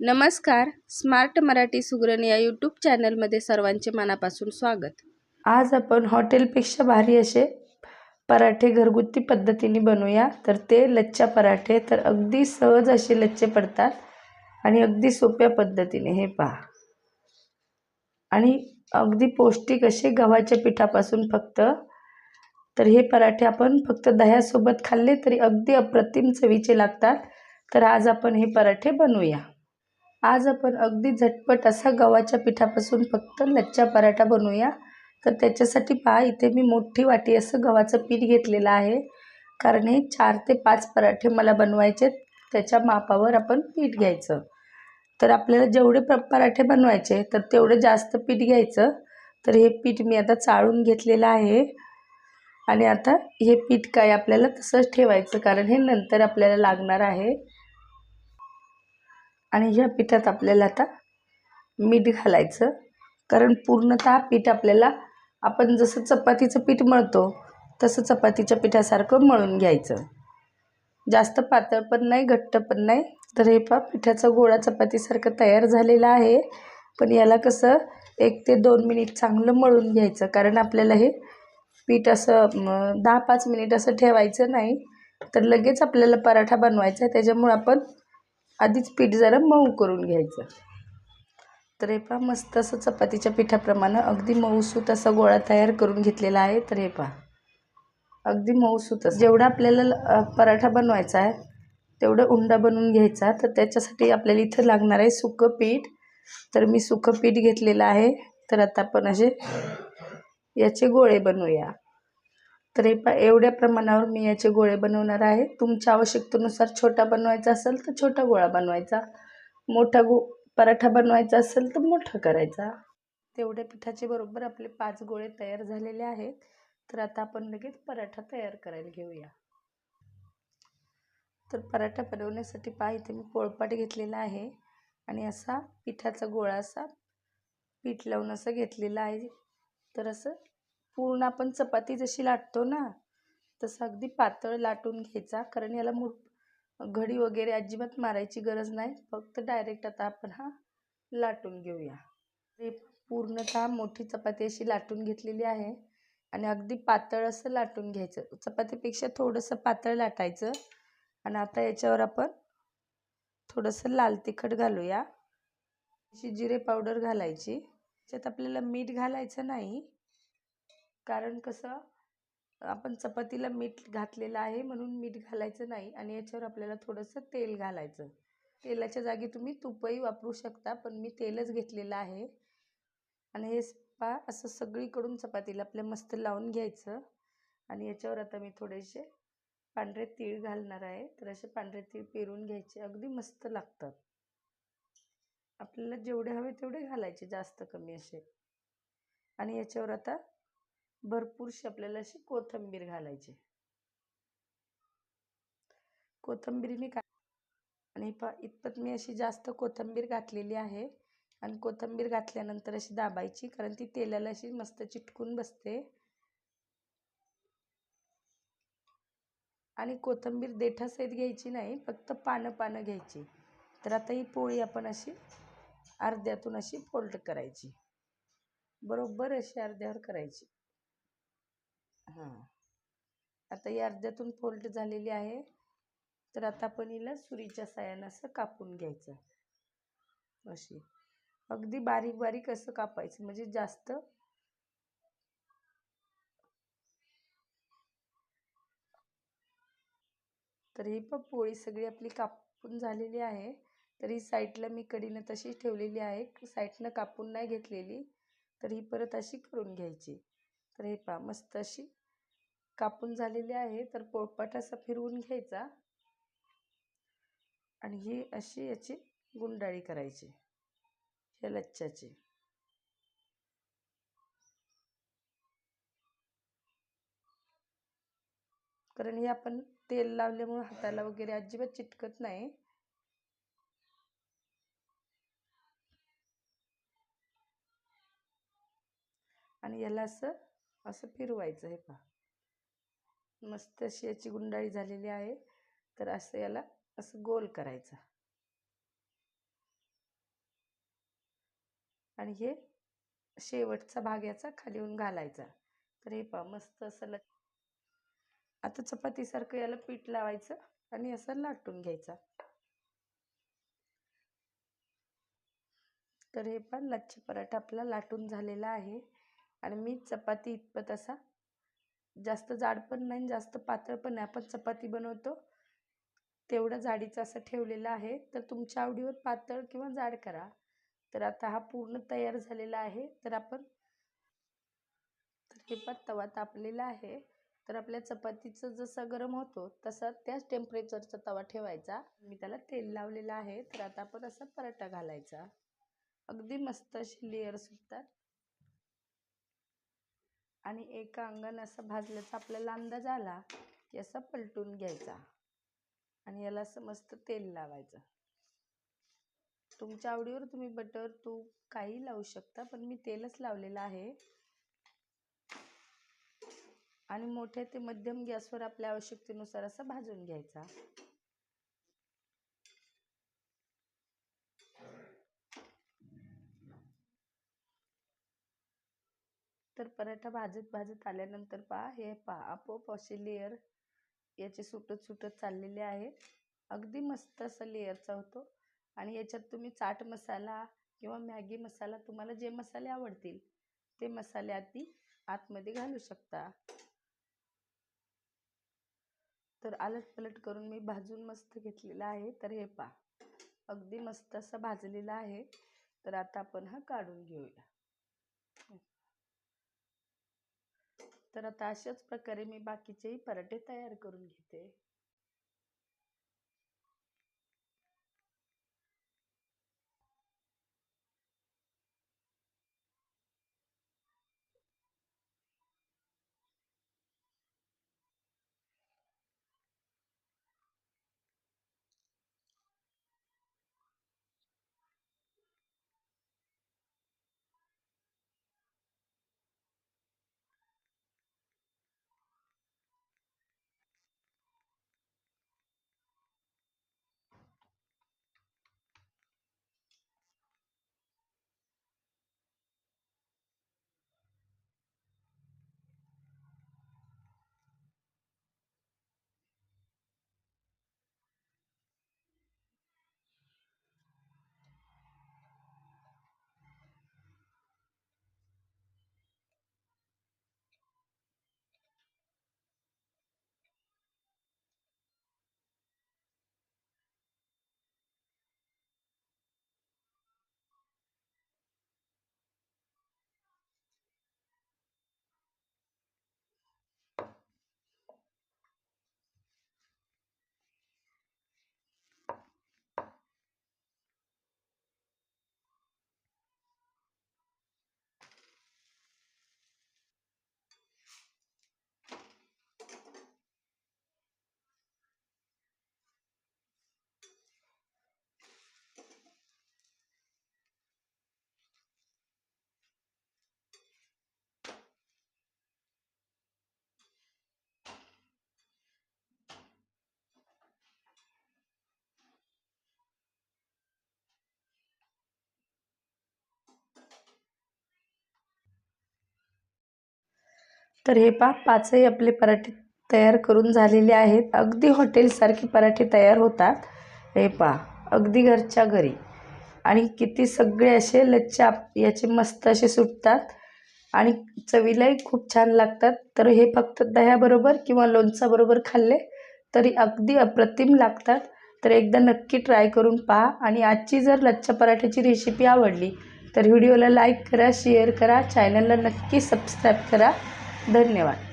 नमस्कार स्मार्ट मराठी सुगरण या यूट्यूब चॅनलमध्ये सर्वांचे मनापासून स्वागत. आज आपण हॉटेलपेक्षा भारी असे पराठे घरगुती पद्धतीने बनवूया. तर ते लच्छा पराठे तर अगदी सहज असे लच्छे पडतात आणि अगदी सोप्या पद्धतीने हे पहा. आणि अगदी पौष्टिक असे गव्हाच्या पिठापासून फक्त. तर हे पराठे आपण फक्त दह्यासोबत खाल्ले तरी अगदी अप्रतिम चवीचे लागतात. तर आज आपण हे पराठे बनवूया. आज आपण अगदी झटपट असा गव्हाच्या पिठापासून फक्त लच्छा पराठा बनवूया. तर त्याच्यासाठी पहा इथे मी मोठी वाटी असं गव्हाचं पीठ घेतलेलं आहे. कारण हे चार ते पाच पराठे मला बनवायचे त्याच्या मापावर आपण पीठ घ्यायचं. तर आपल्याला जेवढे प पराठे बनवायचे तर तेवढं जास्त पीठ घ्यायचं. तर हे पीठ मी आता चाळून घेतलेलं आहे. आणि आता हे पीठ काय आपल्याला तसंच ठेवायचं कारण हे नंतर आपल्याला लागणार आहे. आणि ह्या पिठात आपल्याला आता मीठ घालायचं. कारण पूर्णतः पीठ आपल्याला आपण जसं चपातीचं पीठ मळतो तसं चपातीच्या पिठासारखं मळून घ्यायचं. जास्त पातळ पण नाही घट्ट पण नाही. तर हे पा पिठाचा गोळा चपातीसारखं तयार झालेला आहे. पण याला कसं एक ते दोन मिनिट चांगलं मळून घ्यायचं. कारण आपल्याला हे पीठ असं दहा पाच मिनिट असं ठेवायचं नाही. तर लगेच आपल्याला पराठा बनवायचा आहे. त्याच्यामुळं आपण आधीच पीठ जरा मऊ करून घ्यायचं. तर हे पहा मस्त असं चपातीच्या पिठाप्रमाणे अगदी मऊसूत असा गोळा तयार करून घेतलेला आहे तर हे पहा अगदी मऊसूत असं. जेवढा आपल्याला पराठा बनवायचा आहे तेवढं उंडा बनवून घ्यायचा. तर त्याच्यासाठी आपल्याला इथं लागणार आहे सुकं पीठ. तर मी सुकं पीठ घेतलेलं आहे. तर आता आपण असे याचे गोळे बनवूया. तर हे पा एवढ्या प्रमाणावर मी याचे गोळे बनवणार आहे. तुमच्या आवश्यकतेनुसार छोटा बनवायचा असेल तर छोटा गोळा बनवायचा. मोठा गो पराठा बनवायचा असेल तर मोठा करायचा. तेवढ्या पिठाचे बरोबर आपले पाच गोळे तयार झालेले आहेत. तर आता आपण लगेच पराठा तयार करायला घेऊया. तर पराठा बनवण्यासाठी पहा इथे मी पोळपाट घेतलेला आहे. आणि असा पिठाचा गोळा असा पीठ लावून असं घेतलेला आहे. तर असं पूर्ण आपण चपाती जशी लाटतो ना तसं अगदी पातळ लाटून घ्यायचा. कारण याला मु घडी वगैरे अजिबात मारायची गरज नाही. फक्त डायरेक्ट आता आपण हा लाटून घेऊया. हे पूर्णतः मोठी चपाती अशी लाटून घेतलेली आहे. आणि अगदी पातळ असं लाटून घ्यायचं. चपातीपेक्षा थोडंसं पातळ लाटायचं. आणि आता याच्यावर आपण थोडंसं लाल तिखट घालूया. अशी जिरे पावडर घालायची. त्याच्यात आपल्याला मीठ घालायचं नाही. कारण कसं आपण चपातीला मीठ घातलेलं आहे म्हणून मीठ घालायचं नाही आणि याच्यावर आपल्याला थोडंसं तेल घालायचं. तेलाच्या जागी तुम्ही तुपही वापरू शकता पण मी तेलच घेतलेलं आहे. आणि हे पा असं सगळीकडून चपातीला आपल्या मस्त लावून घ्यायचं. आणि याच्यावर आता मी थोडेसे पांढरे तीळ घालणार आहे. तर असे पांढरे तीळ पेरून घ्यायचे. अगदी मस्त लागतात. आपल्याला जेवढे हवे तेवढे घालायचे जास्त कमी असे. आणि याच्यावर आता भरपूरशी आपल्याला अशी कोथिंबीर घालायची. कोथंबीरीने का आणि पा इतपत मी अशी जास्त कोथिंबीर घातलेली आहे. आणि कोथिंबीर घातल्यानंतर अशी दाबायची कारण ती तेलाला अशी मस्त चिटकून बसते. आणि कोथिंबीर देठासहित घ्यायची नाही फक्त पानं पानं घ्यायची. तर आता ही पोळी आपण अशी अर्ध्यातून अशी फोल्ड करायची. बरोबर अशी अर्ध्यावर करायची. हां. आता ही अर्ध्यातून फोल्ड झालेली आहे. तर आता आपण हिला सुरीच्या साह्यानं असं कापून घ्यायचं. अशी. अगदी बारीक बारीक असं कापायचं. म्हणजे जास्त तर ही पण पोळी सगळी आपली कापून झालेली आहे. तर ही साईडला मी कडीनं तशी ठेवलेली आहे. साईडनं कापून नाही घेतलेली. तर ही परत अशी करून घ्यायची. तर हे पहा मस्त अशी कापून झालेली आहे. तर पोळपाट असा फिरवून घ्यायचा. आणि ही अशी याची गुंडाळी करायची. ह्या लच्छाची कारण हे आपण तेल लावल्यामुळे हाताला वगैरे अजिबात चिटकत नाही. आणि याला असं असं फिरवायचं हे पहा. मस्त अशी याची गुंडाळी झालेली आहे. तर असं याला असं गोल करायचं. आणि हे शेवटचा भाग याचा खाली येऊन घालायचा. तर हे पहा मस्त असं ल आता चपातीसारखं याला पीठ लावायचं आणि असं लाटून घ्यायचा. तर हे पण लच्छी पराठा आपला लाटून झालेला आहे. आणि मी चपाती इतपत असा. जास्त जाड पण नाही जास्त पातळ पण नाही. आपण चपाती बनवतो. तेवढं जाडीचं असं ठेवलेलं आहे. तर तुमच्या आवडीवर पातळ किंवा जाड करा. तर आता हा पूर्ण तयार झालेला आहे. तर आपण तर हे पण तवा तापलेला आहे. तर आपल्या चपातीचं जसं गरम होतो तसा त्याच टेम्परेचरचा तवा ठेवायचा. मी त्याला तेल लावलेलं आहे. तर आता आपण असा पराठा घालायचा. अगदी मस्त अशी लेअर सुटतात. आणि एका अंगण असं भाजल्याचा आपल्याला अंदाज आला की असं पलटून घ्यायचा. आणि याला असं मस्त तेल लावायचं. तुमच्या आवडीवर तुम्ही बटर तूप काही लावू शकता पण मी तेलच लावलेलं आहे. आणि मोठ्या ते मध्यम गॅसवर आपल्या आवश्यकतेनुसार असं भाजून घ्यायचा. तर पराठा भाजत भाजत आल्यानंतर पहा हे पहा आपोआप असे लेअर याचे सुटत सुटत चाललेले आहे. अगदी मस्त असा लेअरचा होतो. आणि याच्यात तुम्ही चाट मसाला किंवा मॅगी मसाला तुम्हाला जे मसाले आवडतील ते मसाले आधी आतमध्ये घालू शकता. तर आलट पलट करून मी भाजून मस्त घेतलेलं आहे. तर हे पहा अगदी मस्त असं भाजलेला आहे. तर आता आपण हा काढून घेऊया. तर आता अशाच प्रकारे मी बाकीचेही पराठे तयार करून घेते. तर हे पा पाचही आपले पराठे तयार करून झालेले आहेत. अगदी हॉटेलसारखे पराठे तयार होतात. हे पा अगदी घरच्या घरी. आणि किती सगळे असे लच्छा याचे मस्त असे सुटतात. आणि चवीलाही खूप छान लागतात. तर हे फक्त दह्याबरोबर किंवा लोणचाबरोबर खाल्ले तरी अगदी अप्रतिम लागतात. तर एकदा नक्की ट्राय करून पहा. आणि आजची जर लच्छा पराठ्याची रेसिपी आवडली तर व्हिडिओला लाईक करा शेअर करा चॅनलला नक्की सबस्क्राईब करा. धन्यवाद.